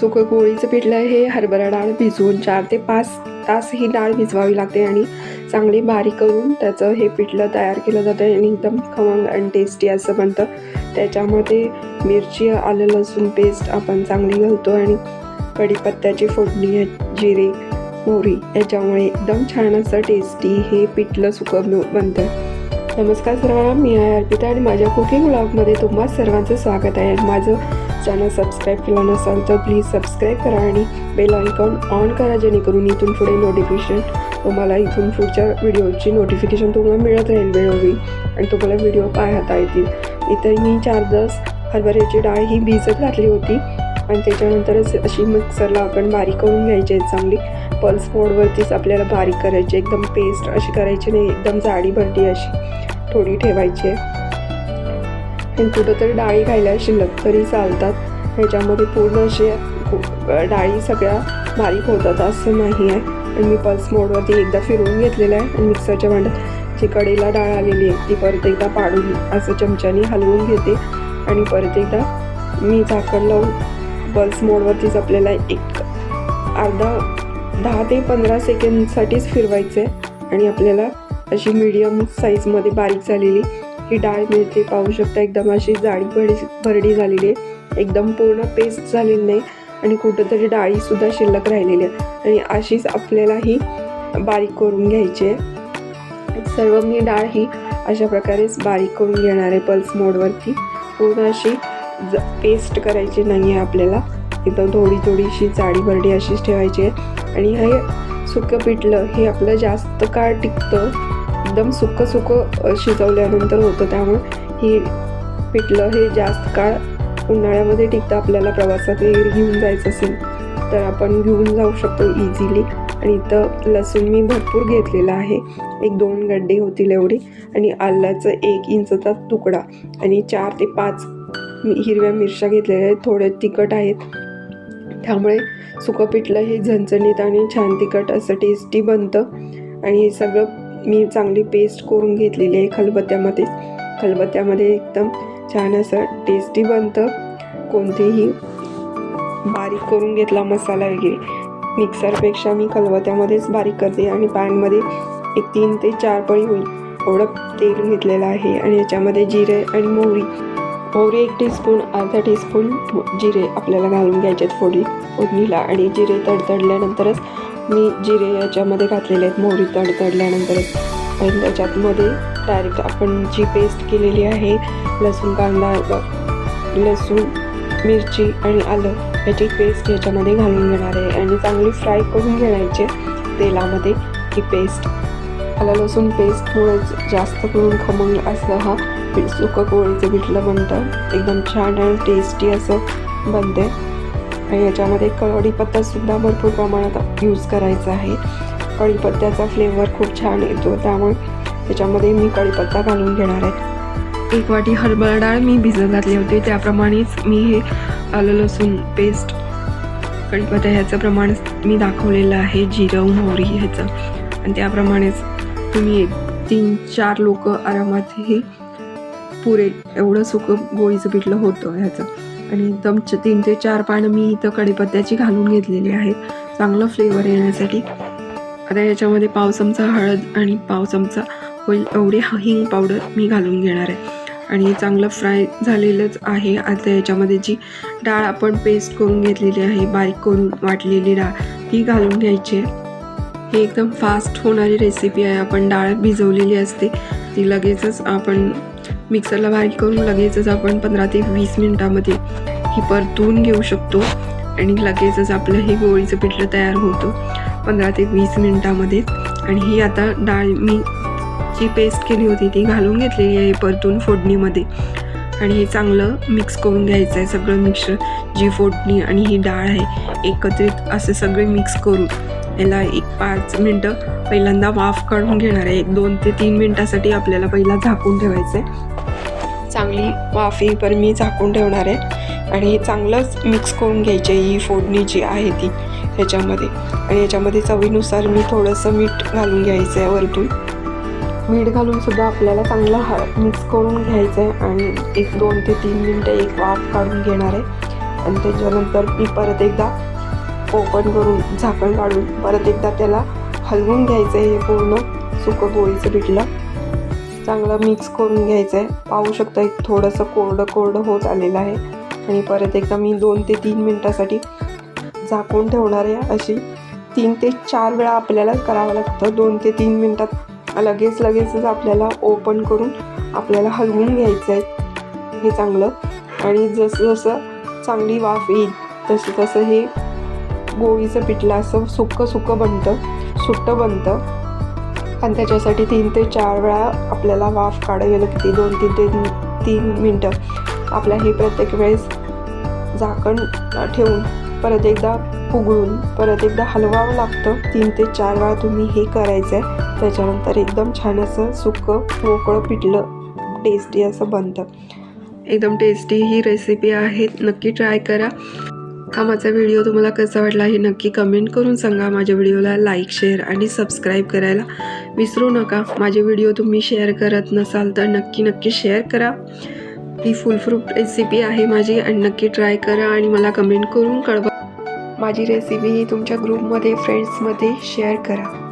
सुकं कोळीचं पिठलं हे हरभरा डाळ भिजवून चार ते पाच तास ही डाळ भिजवावी लागते आणि चांगली बारीक करून त्याचं हे पिठलं तयार केलं जातं आणि एकदम खमंग आणि टेस्टी असं बनतं. त्याच्यामध्ये मिरची आलं लसूण पेस्ट आपण चांगली घालतो आणि कढीपत्त्याची फोडणी जिरे मोहरी याच्यामुळे एकदम छान असं टेस्टी हे पिठलं सुकं बनतं. नमस्कार सर्वांना मी आहे अर्पिता आणि माझ्या कुकिंग ब्लॉगमध्ये तुम्हा सर्वांचं स्वागत आहे. आणि माझं चॅनल सबस्क्राईब केलं नसाल तर प्लीज सबस्क्राईब करा आणि बेल आयकॉन ऑन करा जेणेकरून इथून पुढे नोटिफिकेशन तुम्हाला इथून पुढच्या व्हिडिओची नोटिफिकेशन तुम्हाला मिळत राहील वेळोवेळी आणि तुम्हाला व्हिडिओ पाहता येतील. इथे मी चार दस हरभऱ्याची डाळ ही भिजत घातली होती. आणि त्याच्यानंतरच अशी मिक्सरला आपण बारीक करून घ्यायची आहे चांगली. पल्स मोडवरतीच आपल्याला बारीक करायची एकदम पेस्ट अशी करायची नाही. एकदम जाडी भरटी अशी थोडी ठेवायची आहे. आणि कुठंतरी डाळी खायला शिल्लक तरी चालतात. ह्याच्यामध्ये पूर्ण असे डाळी सगळ्या बारीक होतात असं नाही आहे. आणि मी पल्स मोडवरती एकदा फिरवून घेतलेलं आहे आणि मिक्सरच्या भांड्यात जी कडेला डाळ आलेली आहे ती परत एकदा पाडून असं चमच्याने हलवून घेते. आणि परत एकदा मी झाकण लावून पल्स मोडवरतीच आपल्याला एक अर्धा दहा ते पंधरा सेकंडसाठीच फिरवायचं आहे आणि आपल्याला अशी मीडियम साईजमध्ये बारीक झालेली ही डाळ मिळते. पाहू शकता एकदम अशी जाडी भरडी भरडी झालेली आहे. एकदम पूर्ण पेस्ट झालेली नाही. आणि कुठंतरी डाळीसुद्धा शिल्लक राहिलेली आहे. आणि अशीच आपल्याला ही बारीक करून घ्यायची आहे. सर्व मी डाळ ही अशा प्रकारेच बारीक करून घेणार आहे पल्स मोडवरती. पूर्ण अशी पेस्ट करायची नाही आहे आपल्याला. एकदम थोडी थोडीशी जाडी भरडी अशीच ठेवायची आहे. आणि हे सुकं पिठलं हे आपलं जास्त काळ टिकतं. एकदम सुकं सुकं शिजवल्यानंतर होतं त्यामुळे ही पिठलं हे जास्त काळ उन्हाळ्यामध्ये टिकतं. आपल्याला प्रवासात वगैरे घेऊन जायचं असेल तर आपण घेऊन जाऊ शकतो इझिली आणि इथं लसूण मी भरपूर घेतलेला आहे. एक दोन गड्डे होतील एवढे. आणि आल्याचं एक इंचचा तुकडा. आणि चार ते पाच हिरव्या मिरच्या घेतलेल्या आहेत. थोडे तिखट आहेत. त्यामुळे सुकं पिठलं हे झणझणीत आणि छान तिखट असं टेस्टी बनतं. आणि हे सगळं मी चांगली पेस्ट करून घेतलेली आहे खलबत्त्यामध्ये. खलबत्त्यामध्ये एकदम छान असं टेस्टी बनतं. कोणतेही बारीक करून घेतला मसाला वगैरे. मिक्सरपेक्षा मी खलबत्त्यामध्येच बारीक करते आणि पॅनमध्ये एक तीन ते चार पळी होईल. एवढं तेल घेतलेलं आहे. आणि याच्यामध्ये जिरे आणि मोहरी. मोहरी एक टीस्पून अर्धा टीस्पून जिरे आपल्याला घालून घ्यायचे आहेत फोडी फोडणीला आणि जिरे तडतडल्यानंतरच मी जिरे याच्यामध्ये घातलेले आहेत मोहरी तडतडल्यानंतरच. आणि त्याच्यातमध्ये डायरेक्ट आपण जी पेस्ट केलेली आहे लसूण कांदा लसूण मिरची आणि आलं याची पेस्ट याच्यामध्ये घालून घेणार आहे. आणि चांगली फ्राय करून घेण्याचे तेलामध्ये ही पेस्ट आलं लसूण पेस्टमुळेच जास्त करून खमंग असं हा पीठ सुकं कोळीचं पिठलं बनतं. एकदम छान आणि टेस्टी असं बनते आणि याच्यामध्ये कढीपत्तासुद्धा भरपूर प्रमाणात यूज करायचा आहे. कढीपत्त्याचा फ्लेवर खूप छान येतो. त्यामुळे त्याच्यामध्ये मी कढीपत्ता घालून घेणार आहे. एक वाटी हरभरा डाळ मी भिजत घातली होती. त्याप्रमाणेच मी हे आलं लसूण पेस्ट कढीपत्ता ह्याचं प्रमाण मी दाखवलेलं आहे. जिरं मोहरी ह्याचं. आणि त्याप्रमाणेच तुम्ही एक तीन चार लोक आरामात हे पुरेल एवढं सुकं गोळीचं पिठलं होतं ह्याचं. आणि एकदम च तीन ते चार पानं मी इथं कढीपत्त्याची घालून घेतलेली आहेत. चांगलं फ्लेवर येण्यासाठी. आता याच्यामध्ये पाव चमचा हळद आणि पाव चमचा होईल एवढी हिंग पावडर मी घालून घेणार आहे. आणि चांगलं फ्राय झालेलंच आहे. आता याच्यामध्ये जी डाळ आपण पेस्ट करून घेतलेली आहे बारीक करून वाटलेली डाळ ती घालून घ्यायची आहे. ही एकदम फास्ट होणारी रेसिपी आहे. आपण डाळ भिजवलेली असते ती लगेचच आपण मिक्सरला बारीक करून लगेचच आपण पंधरा ते वीस मिनटामध्ये ही परतून घेऊ शकतो. आणि लगेचच आपलं हे गोळीचं पिठलं तयार होतं. पंधरा ते वीस मिनटामध्ये. आणि ही आता डाळ मी जी पेस्ट केली होती ती घालून घेतलेली आहे परतून फोडणीमध्ये. आणि हे चांगलं मिक्स करून घ्यायचं आहे सगळं मिक्सर जी फोडणी आणि ही डाळ आहे एकत्रित असे सगळे मिक्स करून. याला एक पाच मिनटं पहिल्यांदा वाफ काढून घेणार आहे. एक दोन ते तीन मिनटासाठी आपल्याला पहिला झाकून ठेवायचं आहे चांगली वाफी पण मी झाकून ठेवणार आहे. आणि हे चांगलंच मिक्स करून घ्यायची आहे ही फोडणी जी आहे ती ह्याच्यामध्ये. आणि याच्यामध्ये चवीनुसार मी थोडंसं मीठ घालून घ्यायचं आहे वरतून. मीठ घालून सुद्धा आपल्याला चांगलं ह मिक्स करून घ्यायचं आहे. आणि एक दोन ते तीन मिनटं एक वाफ काढून घेणार आहे. आणि त्याच्यानंतर मी परत एकदा ओपन करून झाकण काढून परत एकदा त्याला हलवून घ्यायचं आहे हे पूर्ण सुकं गोळीचं पिठलं. चांगलं मिक्स करून घ्यायचं आहे पाहू शकता एक थोडंसं कोरडं कोरडं होत आलेलं आहे. आणि परत एकदा मी दोन ते तीन मिनटासाठी झाकून ठेवणार आहे अशी तीन ते चार वेळा आपल्याला करावं लागतं. दोन ते तीन मिनटात लगेच लगेचच आपल्याला ओपन करून आपल्याला हलवून घ्यायचं आहे हे चांगलं. आणि जसं जसं चांगली वाफ येईल तसं तसं हे गोळीचं पिठलं असं सुक्कं सुक्कं बनतं. सुट्टं बनतं. आणि त्याच्यासाठी तीन ते चार वेळा आपल्याला वाफ काढावी लागते. दोन तीन ते तीन मिनटं आपल्या हे प्रत्येक वेळेस झाकण ठेवून परत एकदा उघडून परत एकदा हलवावं लागतं. तीन ते चार वेळा तुम्ही हे करायचं आहे त्याच्यानंतर एकदम छान असं सुकं मोकळं पिठलं टेस्टी असं बनतं. एकदम टेस्टी ही रेसिपी आहे. नक्की ट्राय करा. हा माझा व्हिडिओ तुम्हाला कसा वाटला हे नक्की कमेंट करून सांगा. माझ्या व्हिडिओला लाईक शेअर आणि सबस्क्राईब करायला विसरू नका. माझे व्हिडिओ तुम्ही शेअर करत नसाल तर नक्की नक्की शेअर करा. ही फुलप्रूफ रेसिपी आहे माझी आणि नक्की ट्राय करा आणि मला कमेंट करून कळवा. माझी रेसिपी ही तुमच्या ग्रुपमध्ये फ्रेंड्समध्ये शेअर करा.